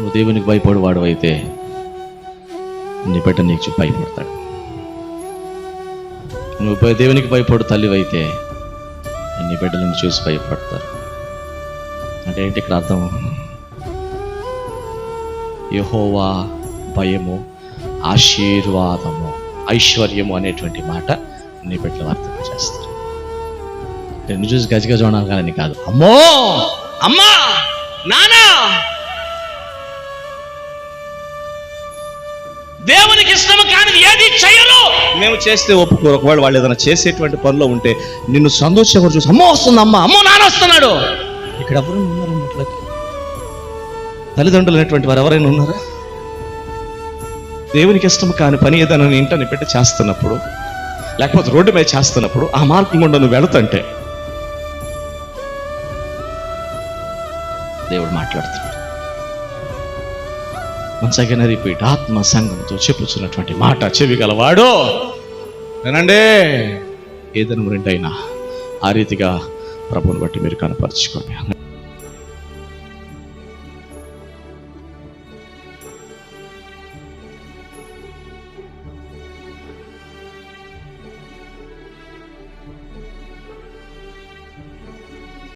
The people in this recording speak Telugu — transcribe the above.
నువ్వు దేవునికి భయపడు వాడు అయితే నీ బిడ్డ నీకు భయపడతాడు. నువ్వు దేవునికి భయపడు తల్లివైతే నీ బిడ్డలను చూసి భయపడతారు అంటే ఏంటి ఇక్కడ అర్థం? యహోవా భయము ఆశీర్వాదము ఐశ్వర్యము అనేటువంటి మాట నీ బిడ్డలు వర్తింప చేస్తారు. నిన్ను చూసి గజగజ కానీ కాదు. అమ్మో! అమ్మా! నానా! దేవునికి ఇష్టము కానిది ఏది చెయ్యరు మేము చేస్తే ఒప్పుకోరు ఒకవేళ వాళ్ళు ఏదైనా చేసేటువంటి పనిలో ఉంటే నిన్ను సంతోషంగా చూసి అమ్మో వస్తుంది అమ్మ అమ్మో నాన్న వస్తున్నాడు. ఇక్కడ ఎవరైనా ఉన్నారా అట్లకి తల్లిదండ్రులు అనేటువంటి వారు ఎవరైనా ఉన్నారా? దేవునికి ఇష్టం కాని పని ఏదైనా నీ ఇంట నీ పెట్టి చేస్తున్నప్పుడు లేకపోతే రోడ్డు మీద చేస్తున్నప్పుడు ఆ మార్గం గుండా నువ్వు వెళుతుంటే దేవుడు మాట్లాడుతున్నాడు. వన్స్ అగైన్ రిపీట్ ఆత్మ సంఘంతో చెప్పుచున్నటువంటి మాట చెవి గలవాడు వినండి ఏదైనా రెండైనా ఆ రీతిగా ప్రభుని బట్టి మీరు కనపరుచుకోండి.